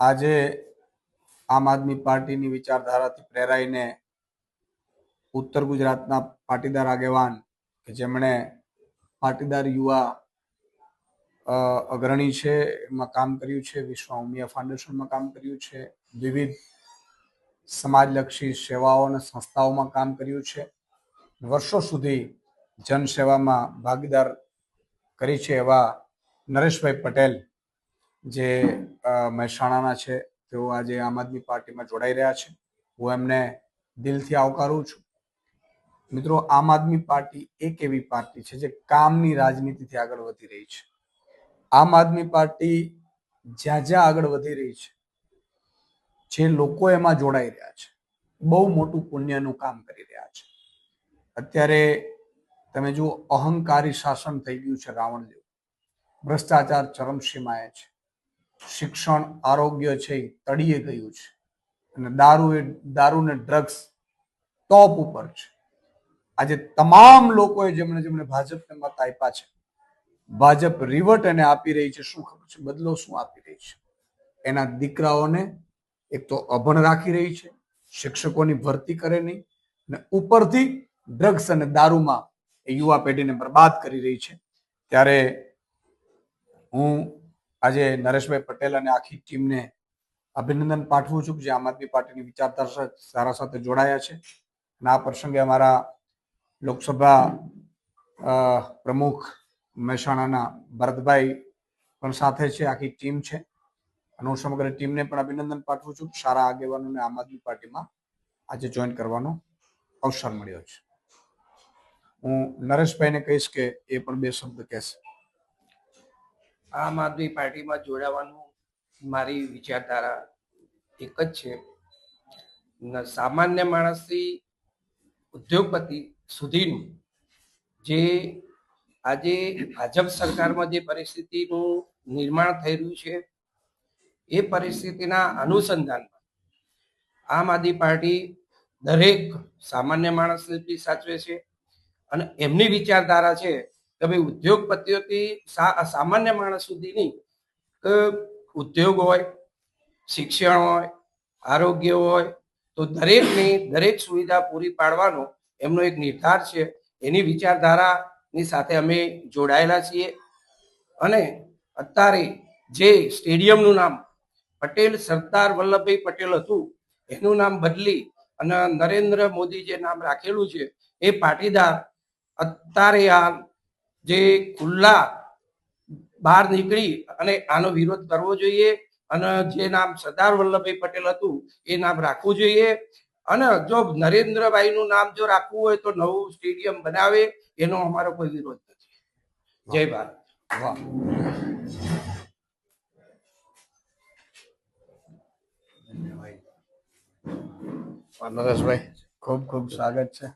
આજે આમ આદમી પાર્ટીની વિચારધારાથી પ્રેરાઈને ઉત્તર ગુજરાતના પાટીદાર આગેવાન કે જેમણે પાટીદાર યુવા અગ્રણી છે, એમાં કામ કર્યું છે, વિશ્વ ઉમિયા ફાઉન્ડેશનમાં કામ કર્યું છે, વિવિધ સમાજલક્ષી સેવાઓ અને સંસ્થાઓમાં કામ કર્યું છે. વર્ષો સુધી જનસેવામાં ભાગીદાર કરી છે એવા નરેશભાઈ પટેલ જે મહેસાણાના છે, તેઓ આજે આમ આદમી પાર્ટીમાં જોડાઈ રહ્યા છે. હું એમને દિલથી આવકારું છું. મિત્રો, આમ આદમી પાર્ટી એક એવી પાર્ટી છે જે કામની રાજનીતિથી આગળ વધી રહી છે. આમ આદમી પાર્ટી જ્યાં જ્યાં આગળ વધી રહી છે, જે લોકો એમાં જોડાઈ રહ્યા છે, બહુ મોટું પુણ્યનું કામ કરી રહ્યા છે. અત્યારે તમે જુઓ, અહંકારી શાસન થઈ ગયું છે રાવણ જેવું ભ્રષ્ટાચાર ચરમસીમાએ છે. શિક્ષણ આરોગ્ય છે એ ગયું છે. અને દારૂ એ દારૂ ને ડ્રગ્સ ટોપ ઉપર છે. આજે તમામ લોકોએ જેમણે જેમણે ભાજપને મત આપ્યા છે, ભાજપ રિવર્ટ એને આપી રહી છે. શું ખબર છે? બદલો શું આપી રહી છે? એના દીકરાઓને એક તો અભણ રાખી રહી છે, શિક્ષકોની ભરતી કરે નહીં અને ઉપરથી ડ્રગ્સ અને દારૂમાં એ યુવા પેઢીને બરબાદ કરી રહી છે. ત્યારે હું આજે નરેશભાઈ પટેલ અને આખી ટીમને અભિનંદન પાઠવું છું જે આમ આદમી પાર્ટીની વિચારધારા સારા સાથે જોડાયા છે. અને આ પ્રસંગે અમારા લોકસભા પ્રમુખ મહેસાણાના ભરતભાઈ પણ સાથે છે, આખી ટીમ છે. અને હું સમગ્ર ટીમને પણ અભિનંદન પાઠવું છું. સારા આગેવાનોને આમ આદમી પાર્ટીમાં આજે જોઈન કરવાનો અવસર મળ્યો છે. હું નરેશભાઈને કહીશ કે એ પણ બે શબ્દ કહેશે. આમ આદમી પાર્ટીમાં જોડાવાનું મારી વિચારધારા એક જ છે. સામાન્ય માણસથી ઉદ્યોગપતિ સુધીનું જે આજે ભાજપ સરકારમાં જે પરિસ્થિતિનું નિર્માણ થઈ રહ્યું છે, એ પરિસ્થિતિના અનુસંધાનમાં આમ આદમી પાર્ટી દરેક સામાન્ય માણસને સાચવે છે અને એમની વિચારધારા છે કે ભાઈ ઉદ્યોગપતિઓથી સામાન્ય માણસ સુધીની ઉદ્યોગ હોય, શિક્ષણ હોય, આરોગ્ય હોય, તો દરેકની દરેક સુવિધા પૂરી પાડવાનો એમનો એક નિર્ધાર છે. એની વિચારધારાની સાથે અમે જોડાયેલા છીએ. અને અત્યારે જે સ્ટેડિયમનું નામ પટેલ સરદાર વલ્લભભાઈ પટેલ હતું, એનું નામ બદલી અને નરેન્દ્ર મોદી જે નામ રાખેલું છે, એ પાટીદાર અત્યારે આ જે ખુલ્લા બહાર નીકળી અને આનો વિરોધ કરવો જોઈએ અને જે નામ સરદાર વલ્લભભાઈ પટેલ હતું, એ નામ રાખવું જોઈએ. અને જો નરેન્દ્રભાઈનું નામ જો રાખવું હોય તો નવું સ્ટેડિયમ બનાવે, એનો અમારો કોઈ વિરોધ નથી. જય ભારત. વાહ. નરેશભાઈ, ખૂબ ખૂબ સ્વાગત છે.